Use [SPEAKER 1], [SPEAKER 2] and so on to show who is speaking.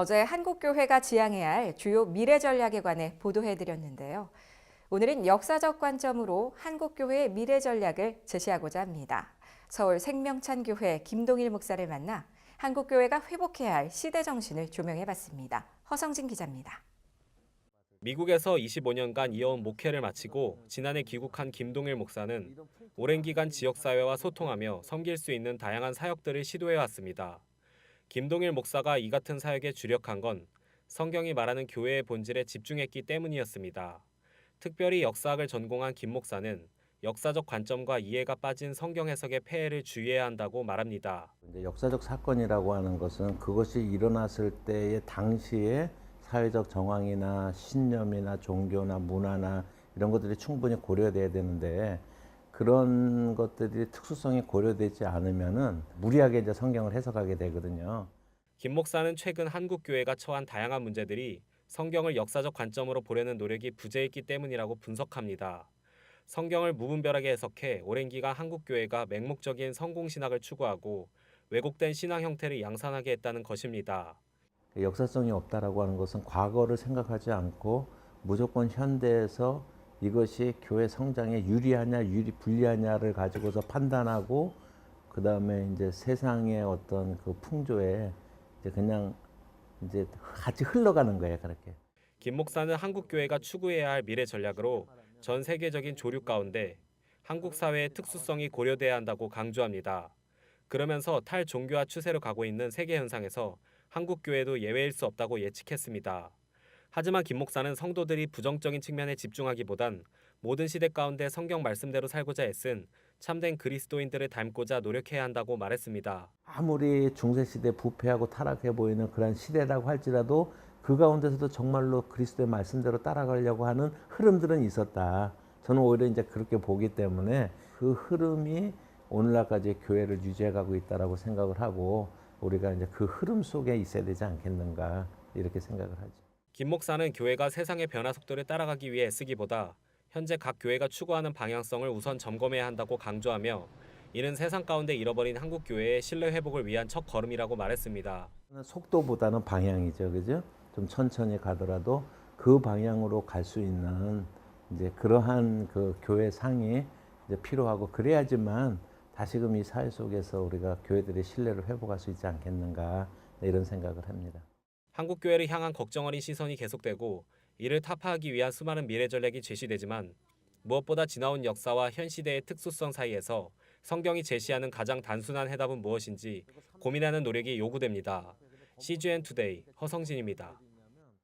[SPEAKER 1] 어제 한국교회가 지향해야 할 주요 미래 전략에 관해 보도해드렸는데요. 오늘은 역사적 관점으로 한국교회의 미래 전략을 제시하고자 합니다. 서울 생명찬교회 김동일 목사를 만나 한국교회가 회복해야 할 시대 정신을 조명해봤습니다. 허성진 기자입니다.
[SPEAKER 2] 미국에서 25년간 이어온 목회를 마치고 지난해 귀국한 김동일 목사는 오랜 기간 지역사회와 소통하며 섬길 수 있는 다양한 사역들을 시도해왔습니다. 김동일 목사가 이 같은 사역에 주력한 건 성경이 말하는 교회의 본질에 집중했기 때문이었습니다. 특별히 역사학을 전공한 김 목사는 역사적 관점과 이해가 빠진 성경 해석의 폐해를 주의해야 한다고 말합니다.
[SPEAKER 3] 역사적 사건이라고 하는 것은 그것이 일어났을 때의 당시의 사회적 정황이나 신념이나 종교나 문화나 이런 것들이 충분히 고려돼야 되는데 그런 것들이 특수성이 고려되지 않으면은 무리하게 이제 성경을 해석하게 되거든요.
[SPEAKER 2] 김 목사는 최근 한국 교회가 처한 다양한 문제들이 성경을 역사적 관점으로 보려는 노력이 부재했기 때문이라고 분석합니다. 성경을 무분별하게 해석해 오랜 기간 한국 교회가 맹목적인 성공 신학을 추구하고 왜곡된 신앙 형태를 양산하게 했다는 것입니다.
[SPEAKER 3] 역사성이 없다라고 하는 것은 과거를 생각하지 않고 무조건 현대에서 이것이 교회 성장에 유리하냐 유리 불리하냐를 가지고서 판단하고 그 다음에 이제 세상의 어떤 그 풍조에 이제 그냥 이제 같이 흘러가는 거예요 그렇게.
[SPEAKER 2] 김 목사는 한국 교회가 추구해야 할 미래 전략으로 전 세계적인 조류 가운데 한국 사회의 특수성이 고려돼야 한다고 강조합니다. 그러면서 탈종교화 추세로 가고 있는 세계 현상에서 한국 교회도 예외일 수 없다고 예측했습니다. 하지만 김 목사는 성도들이 부정적인 측면에 집중하기보단 모든 시대 가운데 성경 말씀대로 살고자 애쓴 참된 그리스도인들을 닮고자 노력해야 한다고 말했습니다.
[SPEAKER 3] 아무리 중세 시대 부패하고 타락해 보이는 그런 시대라고 할지라도 그 가운데서도 정말로 그리스도의 말씀대로 따라가려고 하는 흐름들은 있었다. 저는 오히려 이제 그렇게 보기 때문에 그 흐름이 오늘날까지 교회를 유지해가고 있다라고 생각을 하고 우리가 이제 그 흐름 속에 있어야 되지 않겠는가 이렇게 생각을 하죠.
[SPEAKER 2] 김 목사는 교회가 세상의 변화 속도를 따라가기 위해 애쓰기보다 현재 각 교회가 추구하는 방향성을 우선 점검해야 한다고 강조하며 이는 세상 가운데 잃어버린 한국 교회의 신뢰 회복을 위한 첫 걸음이라고 말했습니다.
[SPEAKER 3] 속도보다는 방향이죠, 그죠? 좀 천천히 가더라도 그 방향으로 갈 수 있는 이제 그러한 그 교회 상이 필요하고 그래야지만 다시금 이 사회 속에서 우리가 교회들의 신뢰를 회복할 수 있지 않겠는가 이런 생각을 합니다.
[SPEAKER 2] 한국 교회를 향한 걱정 어린 시선이 계속되고 이를 타파하기 위한 수많은 미래 전략이 제시되지만 무엇보다 지나온 역사와 현 시대의 특수성 사이에서 성경이 제시하는 가장 단순한 해답은 무엇인지 고민하는 노력이 요구됩니다. CGN 투데이 허성진입니다.